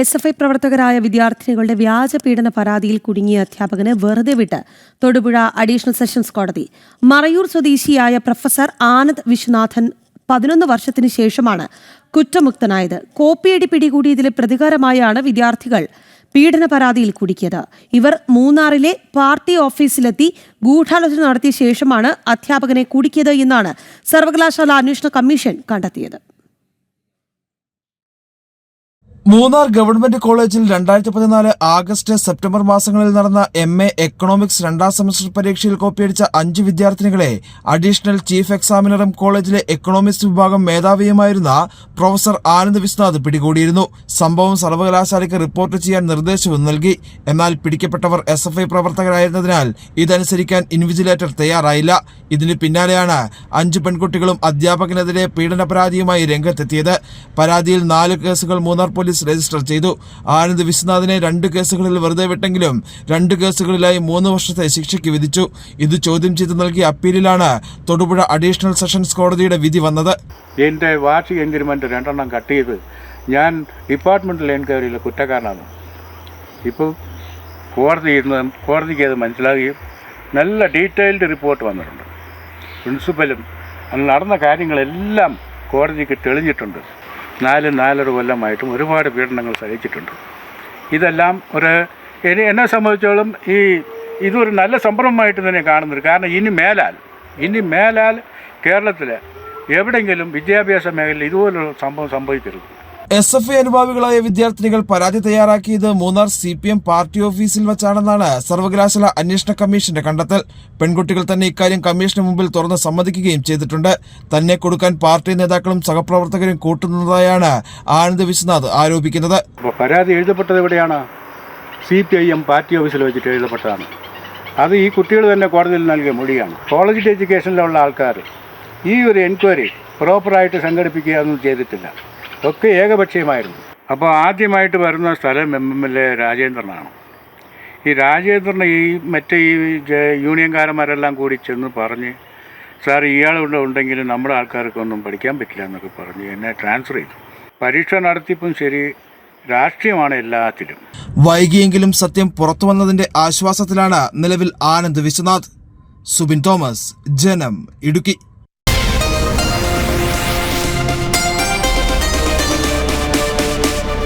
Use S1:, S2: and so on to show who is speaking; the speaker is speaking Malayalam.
S1: എസ് എഫ് ഐ പ്രവർത്തകരായ വിദ്യാർത്ഥിനികളുടെ വ്യാജ പീഡന പരാതിയിൽ കുടുങ്ങിയ അധ്യാപകന് വെറുതെ വിട്ട് തൊടുപുഴ അഡീഷണൽ സെഷൻസ് കോടതി. മറയൂർ സ്വദേശിയായ പ്രൊഫസർ ആനന്ദ് വിശ്വനാഥൻ പതിനൊന്ന് വർഷത്തിന് ശേഷമാണ് കുറ്റമുക്തനായത്. കോപ്പിയടി പിടികൂടിയതിലെ പ്രതികാരമായാണ് വിദ്യാർത്ഥികൾ പീഡന പരാതിയിൽ കുടുക്കിയത്. ഇവർ മൂന്നാറിലെ പാർട്ടി ഓഫീസിലെത്തി ഗൂഢാലോചന നടത്തിയ ശേഷമാണ് അധ്യാപകനെ കുടുക്കിയത് എന്നാണ് സർവകലാശാല അന്വേഷണ കമ്മീഷൻ കണ്ടെത്തിയത്.
S2: മൂന്നാർ ഗവൺമെന്റ് കോളേജിൽ രണ്ടായിരത്തി പതിനാല് ആഗസ്റ്റ് സെപ്റ്റംബർ മാസങ്ങളിൽ നടന്ന എം എ എക്കണോമിക്സ് രണ്ടാം സെമസ്റ്റർ പരീക്ഷയിൽ കോപ്പിയടിച്ച അഞ്ച് വിദ്യാർത്ഥിനികളെ അഡീഷണൽ ചീഫ് എക്സാമിനറും കോളേജിലെ എക്കണോമിക്സ് വിഭാഗം മേധാവിയുമായിരുന്ന പ്രൊഫസർ ആനന്ദ് വിശ്വനാഥ് പിടികൂടിയിരുന്നു. സംഭവം സർവകലാശാലയ്ക്ക് റിപ്പോർട്ട് ചെയ്യാൻ നിർദ്ദേശവും നൽകി. എന്നാൽ പിടിക്കപ്പെട്ടവർ എസ് എഫ് ഐ പ്രവർത്തകരായിരുന്നതിനാൽ ഇതനുസരിക്കാൻ ഇൻവിജിലേറ്റർ തയ്യാറായില്ല. ഇതിന് പിന്നാലെയാണ് അഞ്ച് പെൺകുട്ടികളും അധ്യാപകനെതിരെ പീഡന പരാതിയുമായി രംഗത്തെത്തിയത്. പരാതിയിൽ നാല് കേസുകൾ മൂന്നാർ പോലീസ് രജിസ്റ്റർ ചെയ്തു. ആനന്ദ് വിശ്വനാഥിനെ രണ്ട് കേസുകളിൽ വെറുതെ വിട്ടെങ്കിലും രണ്ട് കേസുകളിലായി മൂന്ന് വർഷത്തെ ശിക്ഷയ്ക്ക് വിധിച്ചു. ഇത് ചോദ്യം ചെയ്ത് നൽകിയ അപ്പീലിലാണ് തൊടുപുഴ അഡീഷണൽ സെഷൻസ് കോടതിയുടെ വിധി വന്നത്.
S3: എന്റെ വാർഷിക എൻഗ്രിമെന്റ് രണ്ടെണ്ണം കട്ട് ചെയ്ത് ഞാൻ ഡിപ്പാർട്ട്മെന്റൽ എൻക്വയറിയിൽ കുറ്റക്കാരനാണ്. ഇപ്പോൾ കോടതി ഇരുന്ന് കോടതിക്ക് അത് മനസ്സിലാകുകയും നല്ല ഡീറ്റെയിൽഡ് റിപ്പോർട്ട് വന്നിട്ടുണ്ട്. പ്രിൻസിപ്പലും നടന്ന കാര്യങ്ങളെല്ലാം കോടതിക്ക് തെളിഞ്ഞിട്ടുണ്ട്. നാല് നാലര കൊല്ലമായിട്ടും ഒരുപാട് പീഡനങ്ങൾ സഹിച്ചിട്ടുണ്ട്. ഇതെല്ലാം ഒരു എന്നെ സംബന്ധിച്ചോളം ഈ ഇതൊരു നല്ല സംരംഭമായിട്ട് തന്നെ കാണുന്നുണ്ട്. കാരണം ഇനി മേലാൽ ഇനി മേലാൽ കേരളത്തിൽ എവിടെയെങ്കിലും വിദ്യാഭ്യാസ മേഖലയിൽ ഇതുപോലൊരു സംഭവം സംഭവിക്കരുത്.
S2: എസ് എഫ് ഐ അനുഭാവികളായ വിദ്യാർത്ഥിനികൾ പരാതി തയ്യാറാക്കിയത് Munnar C P M party ഓഫീസിൽ വെച്ചാണെന്നാണ് സർവകലാശാല അന്വേഷണ കമ്മീഷന്റെ കണ്ടെത്തൽ. പെൺകുട്ടികൾ തന്നെ ഇക്കാര്യം കമ്മീഷന് മുമ്പിൽ തുറന്ന് സമ്മതിക്കുകയും ചെയ്തിട്ടുണ്ട്. തന്നെ കൊടുക്കാൻ പാർട്ടി നേതാക്കളും സഹപ്രവർത്തകരും കൂട്ടുന്നതായാണ് ആനന്ദ് വിശ്വനാഥ് ആരോപിക്കുന്നത്.
S3: പരാതി എഴുതപ്പെട്ടത് എവിടെയാണ്? C P I M party ഓഫീസിൽ വെച്ചിട്ട് എഴുതപ്പെട്ടതാണ്. അത് ഈ കുട്ടികൾ തന്നെ കോടതിയിൽ നൽകിയ മൊഴിയാണ്. കോളേജ് എഡ്യൂക്കേഷനിലുള്ള ആൾക്കാർ ഈ ഒരു എൻക്വയറി പ്രോപ്പറായിട്ട് സംഘടിപ്പിക്കുക ഒന്നും ചെയ്തിട്ടില്ല. ഒക്കെ ഏകപക്ഷീയമായിരുന്നു. അപ്പോൾ ആദ്യമായിട്ട് വരുന്ന സ്ഥലം എം എം എൽ എ രാജേന്ദ്രനാണ്. ഈ രാജേന്ദ്രൻ ഈ മറ്റേ ഈ യൂണിയൻകാരന്മാരെല്ലാം കൂടി ചെന്ന് പറഞ്ഞ് സാർ ഇയാൾ ഉണ്ടെങ്കിൽ നമ്മുടെ ആൾക്കാർക്കൊന്നും പഠിക്കാൻ പറ്റില്ല എന്നൊക്കെ പറഞ്ഞ് എന്നെ ട്രാൻസ്ഫർ ചെയ്തു. പരീക്ഷ നടത്തിപ്പും ശരി രാഷ്ട്രീയമാണ് എല്ലാത്തിലും.
S2: വൈകിയെങ്കിലും സത്യം പുറത്തു വന്നതിന്റെ ആശ്വാസത്തിലാണ് നിലവിൽ ആനന്ദ് വിശ്വനാഥ്. സുബിൻ തോമസ് ജനം ഇടുക്കി.